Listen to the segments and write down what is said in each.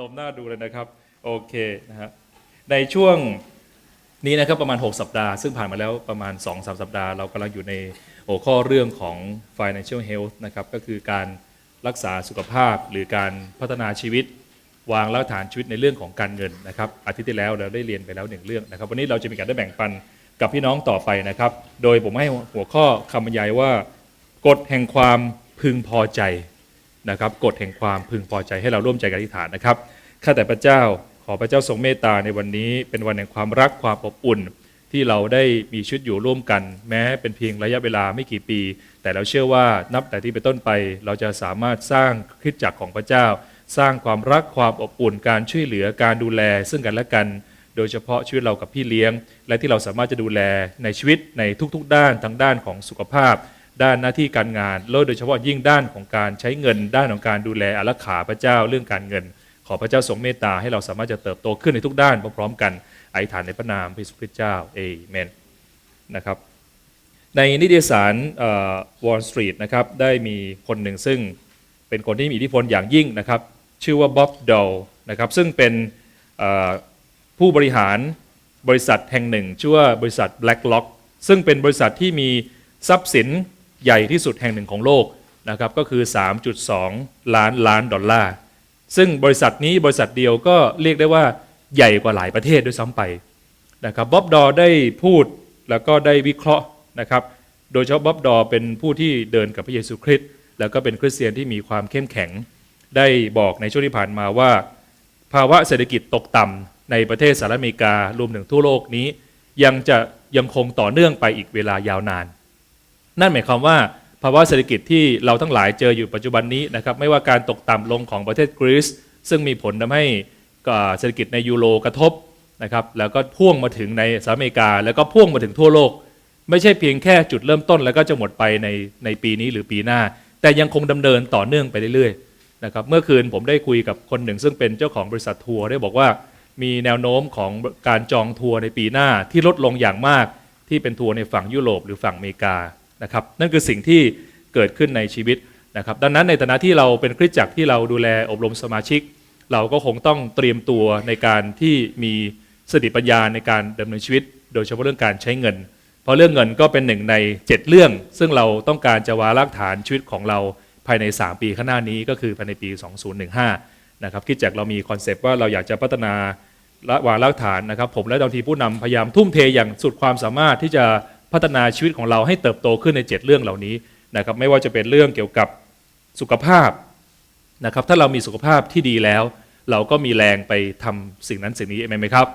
ารมน่าดูเลยนะครับ โอเคนะฮะในช่วงนี้นะครับประมาณ 6 สัปดาห์ ซึ่งผ่านมาแล้วประมาณ 2-3สัปดาห์ เรากำลังอยู่ในหัวข้อเรื่องของ financial health นะครับ ก็คือการรักษาสุขภาพหรือการพัฒนาชีวิต วางรากฐานชีวิตในเรื่องของการเงินนะครับ อาทิตย์ที่แล้วเราได้เรียนไปแล้วหนึ่งเรื่องนะครับ วันนี้เราจะมีการได้แบ่งปันกับพี่น้องต่อไปนะครับ โดยผมให้หัวข้อคำบรรยายว่ากฎแห่งความพึงพอใจนะครับกฎแห่งความพึงพอใจให้เราร่วมใจกันอธิษฐานนะครับ ข้าแต่พระเจ้า ขอพระเจ้าทรงเมตตาในวันนี้ เป็นวันแห่งความรักความอบอุ่น ที่เราได้มีชีวิตอยู่ร่วมกัน แม้เป็นเพียงระยะเวลาไม่กี่ปี แต่เราเชื่อว่านับแต่ที่เป็นต้นไป เราจะสามารถสร้างคริสตจักรของพระเจ้า สร้างความรักความอบอุ่น การช่วยเหลือการดูแล ซึ่งกันและกัน โดยเฉพาะชีวิตเรากับพี่เลี้ยง และที่เราสามารถจะดูแลในชีวิตในทุกๆ ด้านทั้งด้านของสุขภาพ ด้านหน้าที่การงานแล้วโดยเฉพาะยิ่งด้านของการใช้เงิน ด้านของการดูแลอารักขาพระเจ้าเรื่องการเงิน อพระเจ้าทรงเมตตาให้เราสามารถจะเติบโตขึ้นในทุกด้านพร้อมๆกันอธิษฐานในพระนามพระเยซูคริสต์เจ้าเอเมนนะครับในนิตยสารวอลสตรีทนะครับได้มีคนหนึ่งซึ่งเป็นคนที่มีอิทธิพลอย่างยิ่งนะครับ ชื่อว่าบ๊อบดอลนะครับซึ่งเป็นผู้บริหารบริษัทแห่งหนึ่ง ชื่อว่าบริษัท BlackLock ซึ่งเป็นบริษัทที่มีทรัพย์สินใหญ่ที่สุดแห่งหนึ่งของโลกนะครับก็คือ 3.2 ล้านล้านดอลลาร์ ซึ่งบริษัทนี้บริษัทเดียวก็เรียกได้ว่าใหญ่กว่าหลายประเทศด้วยซ้ำไปนะครับบ๊อบดอได้พูดแล้วก็ได้วิเคราะห์นะครับโดยเฉพาะบ๊อบดอเป็นผู้ที่เดินกับพระเยซูคริสต์แล้วก็เป็นคริสเตียนที่มีความเข้มแข็ง ได้บอกในช่วงที่ผ่านมาว่า ภาวะเศรษฐกิจตกต่ำในประเทศสหรัฐอเมริการวมถึงทั่วโลกนี้ ยังจะยังคงต่อเนื่องไปอีกเวลายาวนาน นั่นหมายความว่า ภาวะเศรษฐกิจที่เราทั้งหลายเจออยู่ปัจจุบันนี้นะครับไม่ว่าการตกต่ำลงของประเทศกรีซซึ่งมีผลทำให้เศรษฐกิจในยูโรกระทบนะครับแล้วก็พ่วงมาถึงในสหรัฐอเมริกา แล้วก็พ่วงมาถึงทั่วโลก ไม่ใช่เพียงแค่จุดเริ่มต้นแล้วก็จะหมดไปในในปีนี้หรือปีหน้า แต่ยังคงดำเนินต่อเนื่องไปเรื่อยๆนะครับเมื่อคืนผมได้คุยกับคนหนึ่ง ซึ่งเป็นเจ้าของบริษัททัวร์ได้บอกว่ามีแนวโน้มของการจองทัวร์ในปีหน้าที่ลดลงอย่างมากที่เป็นทัวร์ในฝั่งยุโรปหรือฝั่งอเมริกา นะครับนั่นคือสิ่งที่เกิดขึ้นในชีวิตนะครับดังนั้นในฐานะที่เราเป็นคริสตจักรที่เราดูแลอบรมสมาชิก เราก็คงต้องเตรียมตัวในการที่มีสติปัญญาในการดำเนินชีวิต โดยเฉพาะเรื่องการใช้เงิน เพราะเรื่องเงินก็เป็นหนึ่งใน 7 เรื่อง ซึ่งเราต้องการจะวางรากฐานชีวิตของเราภายใน 3 ปีข้างหน้านี้ก็คือภายในปี 2015นะครับคิดจากเรามีคอนเซปต์ว่าเราอยากจะพัฒนาและวางรากฐานนะครับผมและดาวทีผู้นำพยายามทุ่มเทอย่างสุดความสามารถที่จะ พัฒนาชีวิตของเราให้เติบโตขึ้นใน 7 เรื่องเหล่านี้นะครับไม่ว่าจะเป็นเรื่องเกี่ยวกับสุขภาพนะครับถ้าเรามีสุขภาพที่ดีแล้ว เราก็มีแรงไปทำสิ่งนั้นสิ่งนี้ไหมครับ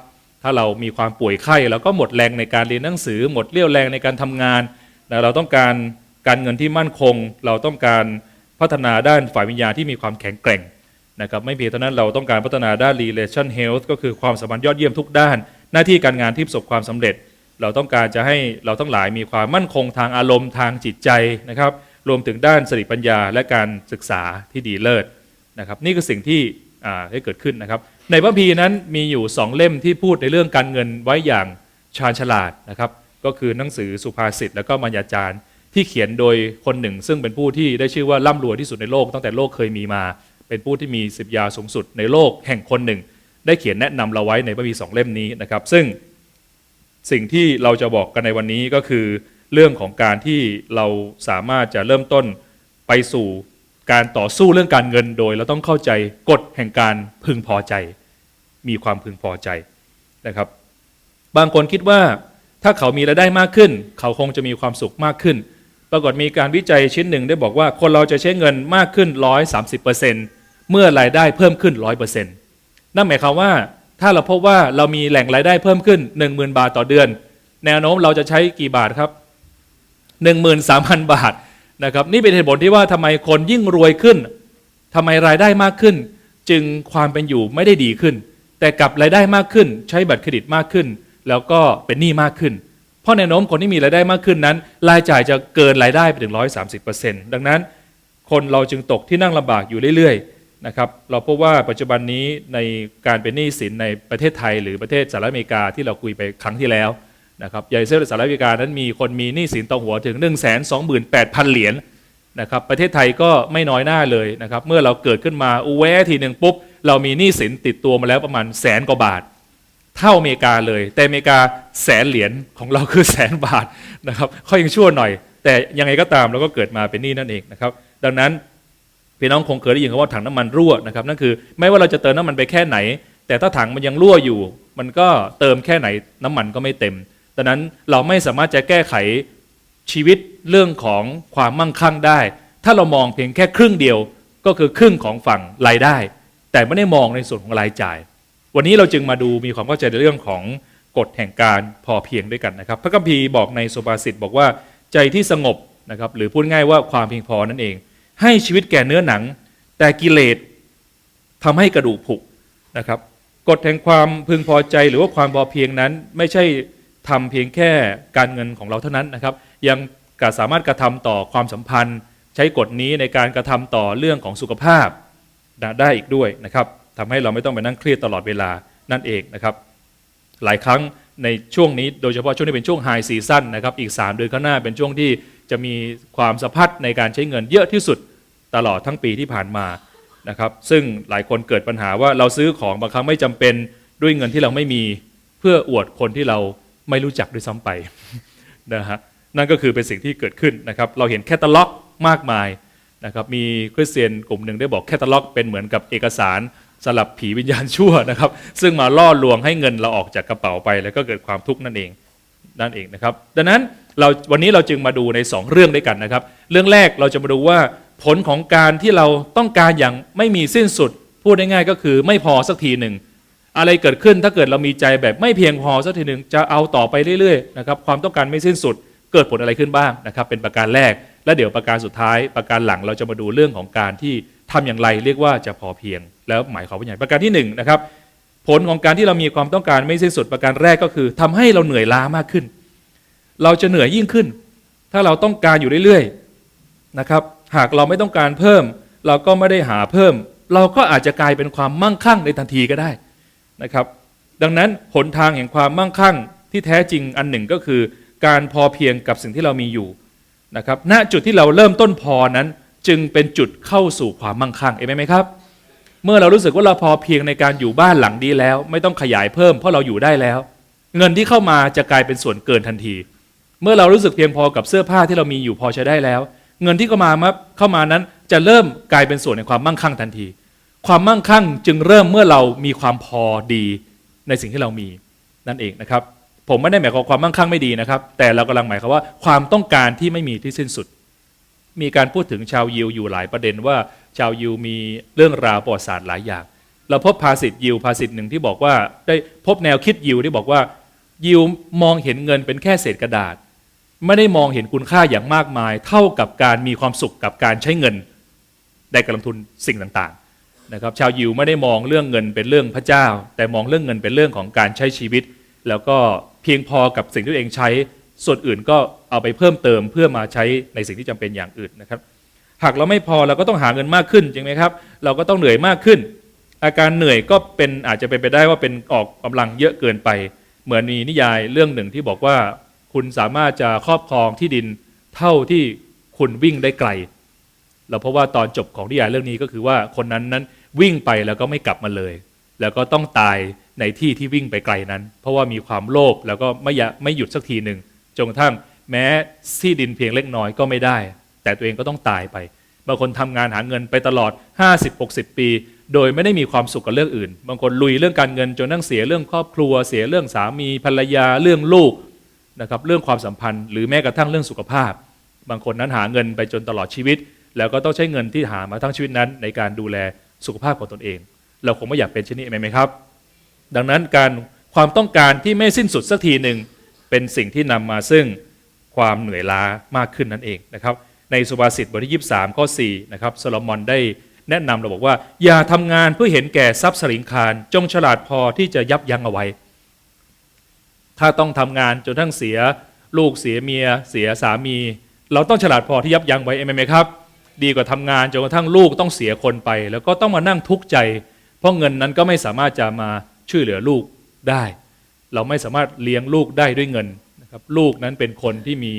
ถ้าเรามีความป่วยไข้เราก็หมดแรงในการเรียนหนังสือ หมดเรี่ยวแรงในการทำงานนะเราต้องการการเงินที่มั่นคง เราต้องการพัฒนาด้านฝ่ายวิญญาณที่มีความแข็งแกร่งนะครับไม่เพียงเท่านั้นเราต้องการพัฒนาด้าน relation health ก็คือความสัมพันธ์ยอดเยี่ยมทุกด้าน หน้าที่การงานที่ประสบความสำเร็จ เราต้องการจะให้เราทั้งหลายมีความมั่นคงทางอารมณ์ทางจิตใจนะครับ รวมถึงด้านสติปัญญาและการศึกษาที่ดีเลิศนะครับ นี่คือสิ่งที่ได้เกิดขึ้นนะครับ ในพระคัมภีนั้นมีอยู่สองเล่มที่พูดในเรื่องการเงินไว้อย่างชาญฉลาดนะครับ ก็คือหนังสือสุภาษิตและก็มัญญาจารย์ที่เขียนโดยคนหนึ่ง ซึ่งเป็นผู้ที่ได้ชื่อว่าร่ำรวยที่สุดในโลกตั้งแต่โลกเคยมีมา เป็นผู้ที่มีสิบยาสูงสุดในโลกแห่งคนหนึ่ง ได้เขียนแนะนำเราไว้ในพระคัมภีสองเล่มนี้นะครับ ซึ่ง สิ่งที่เราจะบอกกันในวันนี้ก็คือ เรื่องของการที่เราสามารถจะเริ่มต้นไปสู่การต่อสู้เรื่องการเงินโดย เราต้องเข้าใจกฎแห่งการพึงพอใจ มีความพึงพอใจนะครับ บางคนคิดว่าถ้าเขามีรายได้มากขึ้น เขาคงจะมีความสุขมากขึ้น ปรากฏมีการวิจัยชิ้นหนึ่งได้บอกว่าคนเราจะใช้เงินมากขึ้น 130%เมื่อรายได้เพิ่มขึ้น 100%นั่นหมายความว่า ถ้าเราพบว่าเรามีแหล่งรายได้เพิ่มขึ้น 10,000 บาทต่อเดือน แนวโน้มเราจะใช้กี่บาทครับ 13,000 บาทนะครับนี่เป็นเหตุผลที่ว่าทำไมคนยิ่งรวยขึ้นทำไมรายได้มากขึ้น จึงความเป็นอยู่ไม่ได้ดีขึ้น แต่กับรายได้มากขึ้น ใช้บัตรเครดิตมากขึ้น แล้วก็เป็นหนี้มากขึ้น เพราะแนวโน้มคนที่มีรายได้มากขึ้นนั้น รายจ่ายจะเกินรายได้ไปถึง 130%ดังนั้น คนเราจึงตกที่นั่งลำบากอยู่เรื่อยๆ นะครับเราพบว่าปัจจุบันนี้ในการเป็นหนี้สินในประเทศไทย หรือประเทศสหรัฐอเมริกาที่เราคุยไปครั้งที่แล้วนะครับใหญ่เซลสหรัฐอเมริกานั้นมีคนมีหนี้สินต่อหัวถึง 1 2 8 0 0 0 เหรียญนะครับประเทศไทยก็ไม่น้อยหน้าเลยนะครับเมื่อเราเกิดขึ้นมาอุแวทีหนึ่งปุ๊บ เรามีหนี้สินติดตัวมาแล้วประมาณแสนกว่าบาท เท่าอเมริกาเลย แต่อเมริกาแสนเหรียญของเราคือแสนบาทนะครับเขายังชั่วหน่อย แต่ยังไงก็ตามเราก็เกิดมาเป็นหนี้นั่นเองนะครับดังนั้น พี่น้องคงเคยได้ยินคำว่าถังน้ำมันรั่วนะครับนั่นคือไม่ว่าเราจะเติมน้ำมันไปแค่ไหน แต่ถ้าถังมันยังรั่วอยู่ มันก็เติมแค่ไหนน้ำมันก็ไม่เต็มดังนั้นเราไม่สามารถจะแก้ไขชีวิตเรื่องของความมั่งคั่งได้ ถ้าเรามองเพียงแค่ครึ่งเดียวก็คือครึ่งของฝั่งรายได้ แต่ไม่ได้มองในส่วนของรายจ่าย วันนี้เราจึงมาดูมีความเข้าใจในเรื่องของกฎแห่งการพอเพียงด้วยกันนะครับ พระคัมภีร์บอกในสุภาษิตบอกว่าใจที่สงบนะครับหรือพูดง่ายว่าความเพียงพอนั่นเอง ให้ชีวิตแก่เนื้อหนัง แต่กิเลสทำให้กระดูกผุนะครับกฎแห่งความพึงพอใจหรือว่าความพอเพียงนั้น ไม่ใช่ทำเพียงแค่การเงินของเราเท่านั้นนะครับ ยังกสามารถกระทำต่อความสัมพันธ์ ใช้กฎนี้ในการกระทำต่อเรื่องของสุขภาพได้อีกด้วยนะครับทำให้เราไม่ต้องไปนั่งเครียดตลอดเวลานั่นเองนะครับ หลายครั้งในช่วงนี้โดยเฉพาะช่วงนี้เป็นช่วงไฮซีซั่นนะครับ อีก 3 เดือนข้างหน้าเป็นช่วงที่ จะมีความสะพัดในการใช้เงินเยอะที่สุดตลอดทั้งปีที่ผ่านมานะครับ ซึ่งหลายคนเกิดปัญหาว่าเราซื้อของบางครั้งไม่จำเป็นด้วยเงินที่เราไม่มีเพื่ออวดคนที่เราไม่รู้จักด้วยซ้ำไปนะฮะนั่นก็คือเป็นสิ่งที่เกิดขึ้นนะครับ เราเห็นแคตตาล็อกมากมายนะครับมีคริสเตียนกลุ่มหนึ่งได้บอกแคตตาล็อกเป็นเหมือนกับเอกสารสลับผีวิญญาณชั่วนะครับ ซึ่งมาล่อลวงให้เงินเราออกจากกระเป๋าไป แล้วก็เกิดความทุกข์นั่นเองนั่นเองนะครับ ดังนั้น เราวันนี้เราจึงมาดูใน 2 เรื่องด้วยกันนะครับ เรื่องแรกเราจะมาดูว่าผลของการที่เราต้องการอย่างไม่มีสิ้นสุด พูดง่ายๆก็คือไม่พอสักทีหนึ่งอะไรเกิดขึ้นถ้าเกิดเรามีใจแบบไม่เพียงพอสักทีหนึ่งจะเอาต่อไปเรื่อยๆนะครับความต้องการไม่สิ้นสุด เกิดผลอะไรขึ้นบ้างนะครับเป็นประการแรก และเดี๋ยวประการสุดท้าย ประการหลังเราจะมาดูเรื่องของการที่ทำอย่างไรเรียกว่าจะพอเพียง แล้วหมายความว่าอย่างไรประการที่หนึ่งนะครับผลของการที่เรามีความต้องการไม่สิ้นสุดประการแรกก็คือทำให้เราเหนื่อยล้ามากขึ้น เราจะเหนื่อยยิ่งขึ้น ถ้าเราต้องการอยู่เรื่อยๆนะครับ หากเราไม่ต้องการเพิ่ม เราก็ไม่ได้หาเพิ่ม เราก็อาจจะกลายเป็นความมั่งคั่งในทันทีก็ได้นะครับ ดังนั้นหนทางแห่งความมั่งคั่งที่แท้จริงอันหนึ่งก็คือ การพอเพียงกับสิ่งที่เรามีอยู่นะครับณจุดที่เราเริ่มต้นพอนั้น จึงเป็นจุดเข้าสู่ความมั่งคั่งเองไหมครับเมื่อเรารู้สึกว่าเราพอเพียงในการอยู่บ้านหลังดีแล้ว ไม่ต้องขยายเพิ่มเพราะเราอยู่ได้แล้ว เงินที่เข้ามาจะกลายเป็นส่วนเกินทันที เมื่อเรารู้สึกเพียงพอกับเสื้อผ้าที่เรามีอยู่พอใช้ได้แล้ว เงินที่เข้ามาเข้ามานั้นจะเริ่มกลายเป็นส่วนในความมั่งคั่งทันที ความมั่งคั่งจึงเริ่มเมื่อเรามีความพอดีในสิ่งที่เรามีนั่นเองนะครับ ผมไม่ได้หมายความความมั่งคั่งไม่ดีนะครับ แต่เรากำลังหมายความว่าความต้องการที่ไม่มีที่สิ้นสุด มีการพูดถึงชาวยิวอยู่หลายประเด็นว่าชาวยิวมีเรื่องราวประวัติศาสตร์หลายอย่างเราพบภาษิตยิวภาษิตหนึ่งที่บอกว่าได้พบแนวคิดยิวที่บอกว่ายิวมองเห็นเงินเป็นแค่เศษกระดาษ ไม่ได้มองเห็นคุณค่าอย่างมากมาย เท่ากับการมีความสุขกับการใช้เงินในการลงทุนสิ่งต่างๆนะครับชาวยิวไม่ได้มองเรื่องเงินเป็นเรื่องพระเจ้า แต่มองเรื่องเงินเป็นเรื่องของการใช้ชีวิต แล้วก็เพียงพอกับสิ่งที่ตัวเองใช้ส่วนอื่นก็เอาไปเพิ่มเติมเพื่อมาใช้ในสิ่งที่จำเป็นอย่างอื่นนะครับ หากเราไม่พอเราก็ต้องหาเงินมากขึ้นจริงไหมครับ เราก็ต้องเหนื่อยมากขึ้น อาการเหนื่อยก็เป็นอาจจะเป็นไปได้ว่าเป็นออกกำลังเยอะเกินไป เหมือนมีนิยายเรื่องหนึ่งที่บอกว่า คุณสามารถจะครอบครองที่ดินเท่าที่คุณวิ่งได้ไกล เราเพราะว่าตอนจบของนิยายเรื่องนี้ก็คือว่าคนนั้นนั้นวิ่งไปแล้วก็ไม่กลับมาเลย แล้วก็ต้องตายในที่ที่วิ่งไปไกลนั้น เพราะว่ามีความโลภแล้วก็ไม่ยไม่หยุดสักทีหนึ่งจนกระทั่งแม้ที่ดินเพียงเล็กน้อยก็ไม่ได้ แต่ตัวเองก็ต้องตายไปบางคนทำงานหาเงินไปตลอด 50-60 ปี โดยไม่ได้มีความสุขกับเรื่องอื่น บางคนลุยเรื่องการเงินจนนั่งเสียเรื่องครอบครัว เสียเรื่องสามีภรรยาเรื่องลูก นะครับเรื่องความสัมพันธ์หรือแม้กระทั่งเรื่องสุขภาพ บางคนนั้นหาเงินไปจนตลอดชีวิต แล้วก็ต้องใช้เงินที่หามาทั้งชีวิตนั้น ในการดูแลสุขภาพของตนเอง เราคงไม่อยากเป็นเช่นนี้ไหมครับ ดังนั้นการความต้องการที่ไม่สิ้นสุดสักทีหนึ่งเป็นสิ่งที่นำมาซึ่งความเหนื่อยล้ามากขึ้นนั่นเองนะครับ ในสุภาษิตบทที่ 23 ข้อ 4 นะครับโซโลมอนได้แนะนำเราบอกว่า อย่าทำงานเพื่อเห็นแก่ทรัพย์สริงคารจงฉลาดพอที่จะยับยั้งเอาไว้ ถ้าต้องทำงานจนทั้งเสียลูกเสียเมีย เสียสามี เราต้องฉลาดพอที่ยับยั้งไว้เองไหมครับ ดีกว่าทำงานจนกระทั่งลูกต้องเสียคนไป แล้วก็ต้องมานั่งทุกข์ใจ เพราะเงินนั้นก็ไม่สามารถจะมาช่วยเหลือลูกได้ เราไม่สามารถเลี้ยงลูกได้ด้วยเงินนะครับลูกนั้นเป็นคนที่มี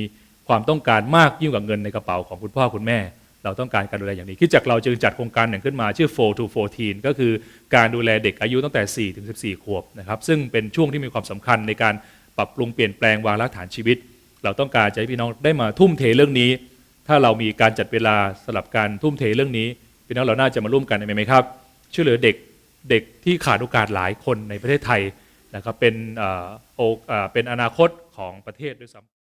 ความต้องการมากยิ่งกว่าเงินในกระเป๋าของคุณพ่อคุณแม่ เราต้องการการดูแลอย่างนี้คิดจากเราจึงจัดโครงการหนึ่งขึ้นมาชื่อ 4 to 14 ก็คือการดูแลเด็กอายุตั้งแต่ 4 ถึง 14 ขวบนะครับ ซึ่งเป็นช่วงที่มีความสำคัญในการปรับปรุงเปลี่ยนแปลงวางรากฐานชีวิต เราต้องการจะให้พี่น้องได้มาทุ่มเทเรื่องนี้ ถ้าเรามีการจัดเวลาสำหรับการทุ่มเทเรื่องนี้ พี่น้องเราน่าจะมาร่วมกันไหมครับ ช่วยเหลือเด็กเด็กที่ขาดโอกาสหลายคนในประเทศไทยนะครับเป็นเป็นอนาคตของประเทศด้วยซ้ำ